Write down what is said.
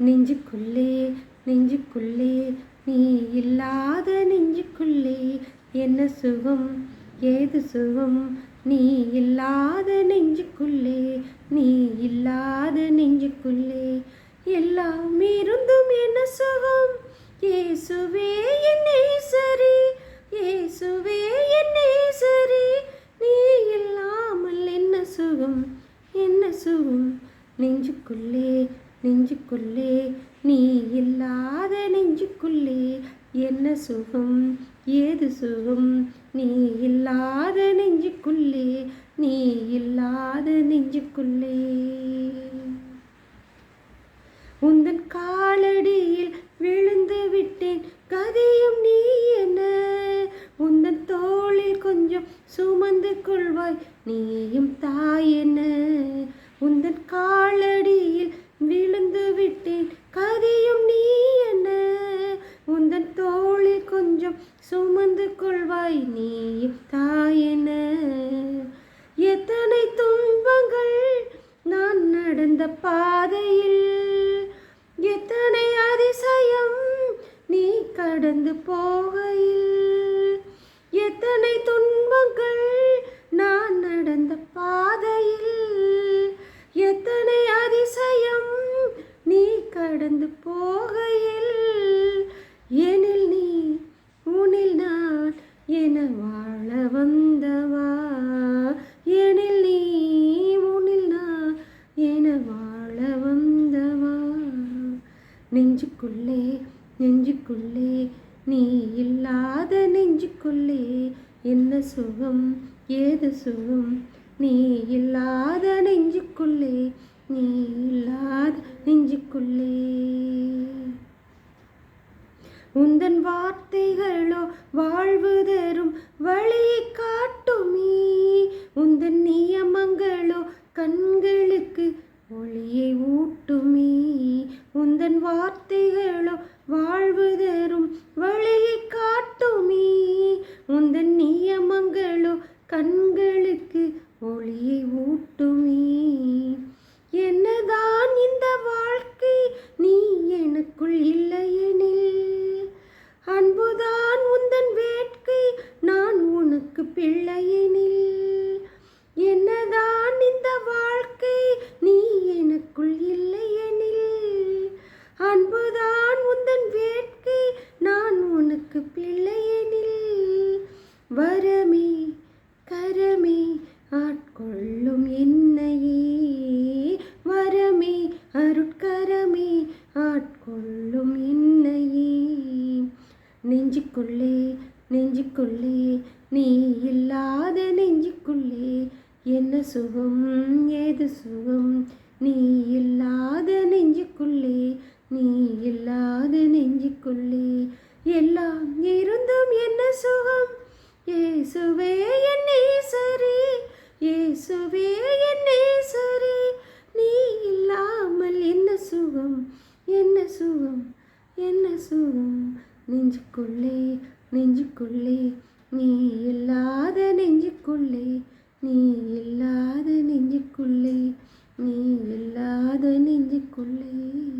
நெஞ்சுக்குள்ளே நெஞ்சுக்குள்ளே நீ இல்லாத நெஞ்சுக்குள்ளே என்ன சுகம் ஏது சுகம்? நீ இல்லாத நெஞ்சுக்குள்ளே நீ இல்லாத நெஞ்சுக்குள்ளே எல்லாம் இருந்தும் என்ன சுகம்? ஏசுவே என் சரி ஏசுவே என் சரி நீ இல்லாமல் என்ன சுகம்? என்ன சுகம்? நெஞ்சுக்குள்ளே நெஞ்சுக்குள்ளே நீ இல்லாத நெஞ்சுக்குள்ளே என்ன சுகம்? ஏது சுகம்? நீ இல்லாத நெஞ்சுக்குள்ளே நீ இல்லாத நெஞ்சுக்குள்ளே. உந்தன் காலடியில் விழுந்து விட்டேன் கதையும் நீ என்ன? உந்தன் தோளில் கொஞ்சம் சுமந்து கொள்வாய் நீயும் கொஞ்சம் சுமந்து கொள்வாய் நீ தாய் எத்தனை துன்பங்கள் நான் நடந்த பாதையில் எத்தனை அதிசயம் நீ கடந்து போகையில் எத்தனை துன்பங்கள் நான் நடந்த பாதையில் எத்தனை அதிசயம் நீ கடந்து போ நெஞ்சுக்குள்ளே நெஞ்சுக்குள்ளே நீ இல்லாத நெஞ்சுக்குள்ளே என்ன சுகம் ஏது சுகம்? நீ இல்லாத நெஞ்சுக்குள்ளே நீ இல்லாத நெஞ்சுக்குள்ளே. உந்தன் வார்த்தைகளோ வாழ்வு தரும் வழியை காட்டுமே. வார்த்தைகளோ வாழ்வு தரும் வழியை காட்டுமே. உந்தன் நியமங்களோ கண்களுக்கு ஒளியை ஊட்டுமே. என்னதான் இந்த வாழ்க்கை நீ எனக்குள் இல்லையெனில் அன்புதான் உந்தன் வேட்கை நான் உனக்கு பிள்ளையெனில் என்னதான் இந்த வாழ்க்கை நீ எனக்குள் இல்லையெனில் அன்புதான் உந்தன் வேட்கை நான் உனக்கு பிள்ளையெனில் வரமே கரமே ஆட்கொள்ளும் என்னையே. வரமே அருட்கரமே ஆட்கொள்ளும் என்னையே. நெஞ்சுக்குள்ளே நெஞ்சுக்குள்ளே நீ இல்லாத நெஞ்சுக்குள்ளே என்ன சுகம் ஏது சுகம் நீ இயேசுவே என் நேசரே இயேசுவே என் நேசரே நீ இல்லாமல் என்ன சுகம்? என்ன சுகம்? என்ன சுகம்? நெஞ்சுக்குள்ளே நெஞ்சுக்குள்ளே. நீ இல்லாத நெஞ்சுக்குள்ளே நீ இல்லாத நெஞ்சுக்குள்ளே. நீ இல்லாத நெஞ்சுக்குள்ளே.